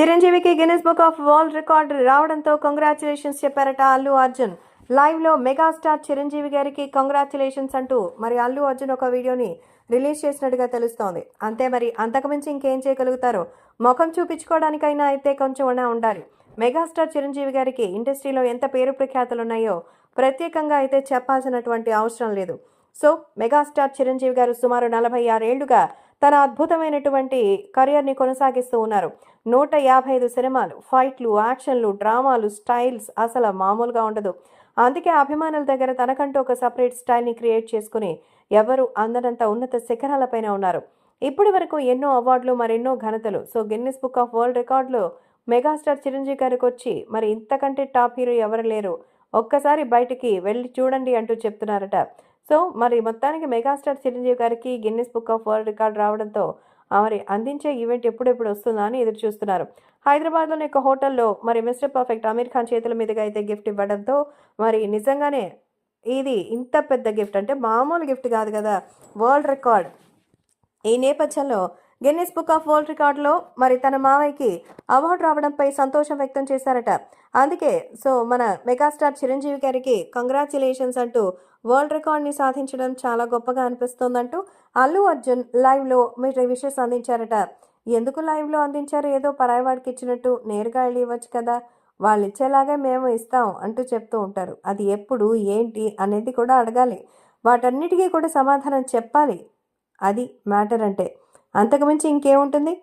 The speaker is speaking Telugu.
చిరంజీవికి Guinness book of world record రావడంతో కంగ్రాచులేషన్స్ చెప్పారట అల్లు అర్జున్. లైవ్లో మెగాస్టార్ చిరంజీవి గారికి కంగ్రాచులేషన్స్ అంటూ మరి అల్లు అర్జున్ ఒక వీడియోని రిలీజ్ చేసినట్టుగా తెలుస్తోంది. అంతే మరి అంతకుమించి ఇంకేం చేయగలుగుతారో ముఖం చూపించుకోవడానికైనా అయితే కొంచెం అయినా ఉండాలి. మెగాస్టార్ చిరంజీవి గారికి ఇండస్ట్రీలో ఎంత పేరు ప్రఖ్యాతులు ఉన్నాయో ప్రత్యేకంగా అయితే చెప్పాల్సినటువంటి అవసరం లేదు. సో మెగాస్టార్ చిరంజీవి గారు సుమారు నలభై ఆరేళ్ళుగా తన అద్భుతమైనటువంటి కెరియర్ని కొనసాగిస్తూ ఉన్నారు. నూట యాభై ఐదు సినిమాలు ఫైట్లు యాక్షన్లు డ్రామాలు స్టైల్స్ అసలు మామూలుగా ఉండదు. అందుకే అభిమానుల దగ్గర తనకంటూ ఒక సపరేట్ స్టైల్ని క్రియేట్ చేసుకుని ఎవరు అందనంత ఉన్నత శిఖరాలపైన ఉన్నారు. ఇప్పటి వరకు ఎన్నో అవార్డులు మరెన్నో ఘనతలు. So Guinness book of world రికార్డులో మెగాస్టార్ చిరంజీవి గారికి వచ్చి మరి ఇంతకంటే టాప్ హీరో ఎవరు లేరు? ఒక్కసారి బయటికి వెళ్ళి చూడండి అంటూ చెప్తున్నారట. సో మరి మొత్తానికి మెగాస్టార్ చిరంజీవి గారికి Guinness book of world record రావడంతో మరి అందించే ఈవెంట్ ఎప్పుడెప్పుడు వస్తుందా అని ఎదురు చూస్తున్నారు. హైదరాబాద్లోని ఒక హోటల్లో మరి మిస్టర్ పర్ఫెక్ట్ అమీర్ ఖాన్ చేతుల మీదుగా అయితే గిఫ్ట్ ఇవ్వడంతో మరి నిజంగానే ఇది ఇంత పెద్ద గిఫ్ట్ అంటే మామూలు గిఫ్ట్ కాదు కదా వరల్డ్ రికార్డ్. ఈ నేపథ్యంలో గిన్నీస్ బుక్ ఆఫ్ వరల్డ్ రికార్డులో మరి తన మావయ్యకి అవార్డు రావడంపై సంతోషం వ్యక్తం చేశారట. అందుకే సో మన మెగాస్టార్ చిరంజీవి గారికి కంగ్రాచులేషన్స్ అంటూ వరల్డ్ రికార్డ్ని సాధించడం చాలా గొప్పగా అనిపిస్తోందంటూ అల్లు అర్జున్ లైవ్లో మీరు విషెస్ అందించారట. ఎందుకు లైవ్లో అందించారు? ఏదో పరాయివాడికి ఇచ్చినట్టు నేరుగా వెళ్ళి ఇవ్వచ్చు కదా. వాళ్ళు ఇచ్చేలాగే మేము ఇస్తాం అంటూ చెప్తూ ఉంటారు. అది ఎప్పుడు ఏంటి అనేది కూడా అడగాలి. వాటన్నిటికీ కూడా సమాధానం చెప్పాలి. అది మ్యాటర్ అంటే. అంతకుమించి ఇంకేముంటుంది?